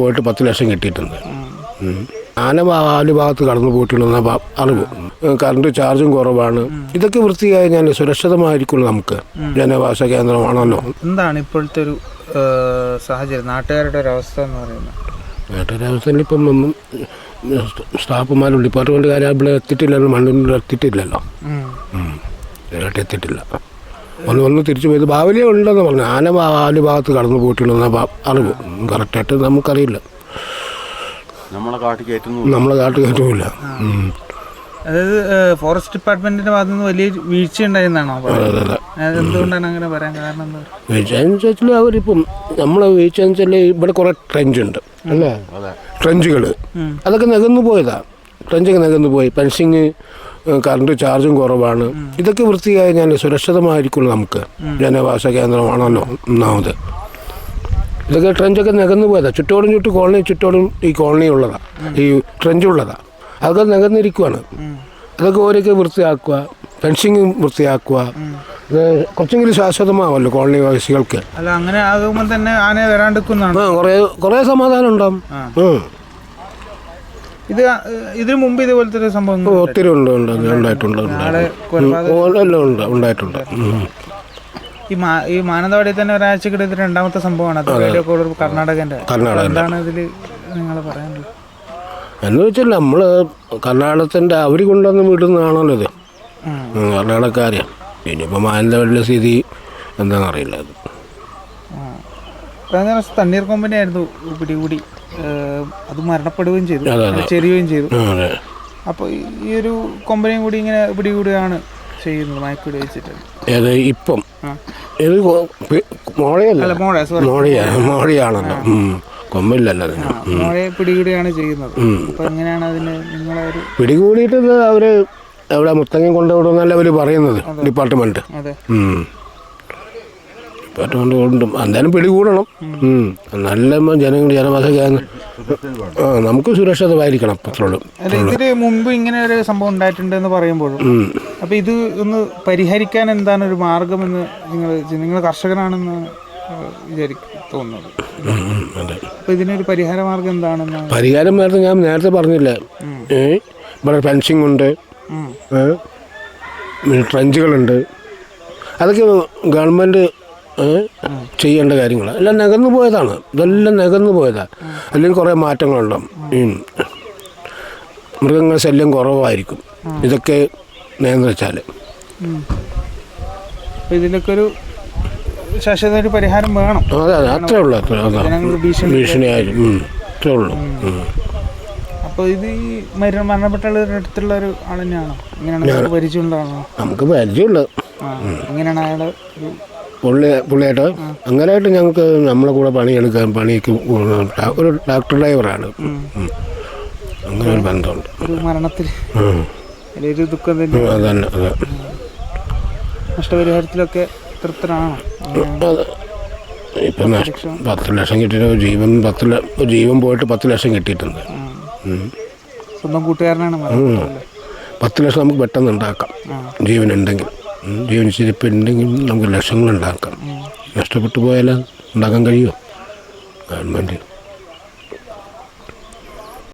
പോയിട്ട് പത്ത് ലക്ഷം കിട്ടിയിട്ടുണ്ട്. ആന വാൽ ഭാഗത്ത് കടന്നു പോയിട്ടുള്ള അറിവ്. കറണ്ട് ചാർജും കുറവാണ്. ഇതൊക്കെ വൃത്തിയായി ഞാൻ സുരക്ഷിതമായിരിക്കുള്ളൂ നമുക്ക്. ജനവാസ കേന്ദ്രമാണല്ലോ. എന്താണ് ഇപ്പോഴത്തെ ഒരു സാഹചര്യം? നാട്ടുകാരുടെ ഒരു അവസ്ഥ എന്ന് പറയുന്നത്? നാട്ടുകാരവസ്ഥയിൽ ഇപ്പം ഒന്നും സ്റ്റാഫുമാരും ഡിപ്പാർട്ട്മെന്റുകാരും ഇവിടെ എത്തിയിട്ടില്ലല്ലോ. മണ്ണിൽ എത്തിയിട്ടില്ലല്ലോ. എത്തിയിട്ടില്ല. ഒന്ന് ഒന്ന് തിരിച്ചു പോയത് ബാവലിയ ഉണ്ടെന്ന് പറഞ്ഞു. ആന ബാവലി ഭാഗത്ത് കടന്നു പോയിട്ടുണ്ടെന്ന അറിവ്. കറക്റ്റായിട്ട് നമുക്കറിയില്ല. നമ്മളെ കാട്ടിൽ കയറ്റുന്നു. നമ്മളെ കാട്ട് കയറ്റുമില്ല അതായത് ഫോറസ്റ്റ് ഡിപ്പാർട്ട്മെന്റിന്റെ ഭാഗത്തു നിന്ന് വലിയ വീഴ്ച ഉണ്ടായിരുന്നാണോ എന്തുകൊണ്ടാണ് അങ്ങനെ പറയാൻ കാരണം വീഴ്ച അവരിപ്പം നമ്മളെ വീഴ്ച വെച്ചാൽ ഇവിടെ കുറെ ട്രെഞ്ച് ഉണ്ട്. അല്ലേ? ട്രെഞ്ചുകൾ. അതൊക്കെ നികന്നു പോയതാ. ട്രെഞ്ചൊക്കെ നികന്നു പോയി. പെൻസിങ് കറണ്ട് ചാർജും കുറവാണ്. ഇതൊക്കെ വൃത്തിയായി ഞാൻ സുരക്ഷിതമായിരിക്കുള്ളൂ നമുക്ക്. ജനവാസ കേന്ദ്രമാണല്ലോ ഒന്നാമത്. ഇതൊക്കെ ട്രെഞ്ചൊക്കെ നികന്നു പോയതാണ് ചുറ്റോടും ചുറ്റും കോളനി ചുറ്റോടും ഈ കോളനി ഉള്ളതാണ് ഈ ട്രെഞ്ച് ഉള്ളതാണ് അതൊക്കെ നികന്നിരിക്കുവാണ്. അതൊക്കെ ഓരോക്കെ വൃത്തിയാക്കുക ഫെൻസിങ്ങും വൃത്തിയാക്കുക. കുറച്ചെങ്കിലും ശാശ്വതമാവല്ലോ കോളനി വാസികൾക്ക്. അല്ല അങ്ങനെ ആകുമ്പോൾ തന്നെ ആനയെ വരാണ്ടിരിക്കുന്നതാണ്. ആ കുറേ കുറേ സമാധാനം ഉണ്ടാവും. ഇത് ഇതിനു മുമ്പ് ഇതുപോലത്തെ ഒരു സംഭവം ഒത്തിരി ഉണ്ട് ഉണ്ട് ഉണ്ടായിട്ടുണ്ട് ഉണ്ട് ഉണ്ടായിട്ടുണ്ട്. ഈ മാ ഈ മാനന്തവാടി തന്നെ ഒരാഴ്ചക്കിടെ ഇത് രണ്ടാമത്തെ സംഭവമാണ്. അത് വീഡിയോ കോളർ കർണാടകന്റെ. എന്താണ് ഇതിൽ നിങ്ങൾ പറയാനുള്ളത്? എന്ന് വെച്ചാൽ നമ്മൾ കർണാടകത്തിന്റെ അവർ കൊണ്ടുവന്ന് വിടുന്നതാണല്ലോ ഇത്. കർണാടകക്കാരെ. ഇനിയിപ്പോൾ മാനന്തവാടിയിലെ സ്ഥിതി എന്താണെന്നറിയില്ല അത്. കഴിഞ്ഞ പ്രാവശ്യം തണ്ണീർ കൊമ്പനെ ആയിരുന്നു പിടികൂടി അത് മരണപ്പെടുകയും ചെയ്തു. ചെരിയുകയും ചെയ്തു. അപ്പൊ അപ്പോൾ ഈ ഒരു കൊമ്പനെയും കൂടി ഇങ്ങനെ പിടികൂടുകയാണ് ചെയ്യുന്നത് മയക്കുടി വെച്ചിട്ട്. ഇപ്പം. ഇത് മോഴയല്ല മോഴയാണല്ലോ. കൊമ്പില്ലല്ലോ ചെയ്യുന്നത്. എങ്ങനെയാണ് അതിന് നിങ്ങളെ ഒരു പിടികൂടിയിട്ട് അവർ അവിടെ മുത്തങ്ങ കൊണ്ടുവിടുന്നല്ല അവർ പറയുന്നത് ഡിപ്പാർട്ട്മെന്റ്. അതെ. ഡിപ്പാർട്ട്മെന്റ് കൊണ്ടും എന്തായാലും പിടികൂടണം. നല്ല ജനങ്ങൾ ജനവാസ ആ നമുക്ക് സുരക്ഷിതമായിരിക്കണം അത്രയുള്ളൂ. ഇതിന് മുമ്പ് ഇങ്ങനെ ഒരു സംഭവം ഉണ്ടായിട്ടുണ്ട് എന്ന് പറയുമ്പോഴും അപ്പോൾ ഇത് ഒന്ന് പരിഹരിക്കാൻ എന്താണ് ഒരു മാർഗം എന്ന് നിങ്ങൾ നിങ്ങൾ കർഷകനാണെന്ന് തോന്നുന്നത്? ഇതിനൊരു പരിഹാര മാർഗം എന്താണെന്ന്? പരിഹാരം മാർഗം ഞാൻ നേരത്തെ പറഞ്ഞില്ലേ? ഇവിടെ ഫെൻസിങ് ഉണ്ട്. ട്രഞ്ചുകളുണ്ട്. അതൊക്കെ ഗവൺമെന്റ് ചെയ്യേണ്ട കാര്യങ്ങൾ. എല്ലാം നികന്നു പോയതാണ്. ഇതെല്ലാം നികന്നു പോയതാണ് അല്ലെങ്കിൽ കുറേ മാറ്റങ്ങളുണ്ടാവും. മൃഗങ്ങൾ ശല്യം കുറവായിരിക്കും. ഇതൊക്കെ നിയന്ത്രിച്ചാൽ. ഇതിലൊക്കെ ഒരു ശാശ്വത ഒരു പരിഹാരം വേണം. അതെ അതെ. അത്രേ ഉള്ളൂ അത്രേ ഭീഷണിയായാലും. അത്രേ ഉള്ളൂ. അപ്പോൾ ഇത് ഈ മരണ മരണപ്പെട്ട അടുത്തുള്ള ഒരു ആൾ തന്നെയാണോ? ഇങ്ങനെയാണ് പരിചയമുള്ളതാണോ? നമുക്ക് പരിചയമുള്ളത് എങ്ങനെയാണ് അയാൾ പുള്ളി പുള്ളിയായിട്ട് അങ്ങനെയായിട്ട് ഞങ്ങൾക്ക് നമ്മളെ കൂടെ പണിയെടുക്കാൻ പണിക്ക് ഒരു ട്രാക്ടർ ഡ്രൈവറാണ്. അങ്ങനെ ഒരു ബന്ധമുണ്ട്. മരണത്തിൽ. ദുഃഖം തന്നെ. അതന്നെ അതെ നഷ്ടപരിഹാരത്തിലൊക്കെ തൃപ്തനാണോ? ഇപ്പം പത്ത് ലക്ഷം. കിട്ടിയിട്ട് ജീവൻ പത്ത് ജീവൻ പോയിട്ട് പത്ത് ലക്ഷം കിട്ടിയിട്ടുണ്ട്. സ്വന്തം കൂട്ടുകാരനാണ് പത്ത് ലക്ഷം നമുക്ക് പെട്ടെന്ന് ഉണ്ടാക്കാം. ജീവൻ ഉണ്ടെങ്കിൽ ഉം. ജീവൻ ചിരിപ്പ് ഉണ്ടെങ്കിൽ നമുക്ക് ലക്ഷങ്ങളുണ്ടാക്കാം നഷ്ടപ്പെട്ടു പോയാൽ ഉണ്ടാക്കാൻ കഴിയുമോ ഗവൺമെന്റ്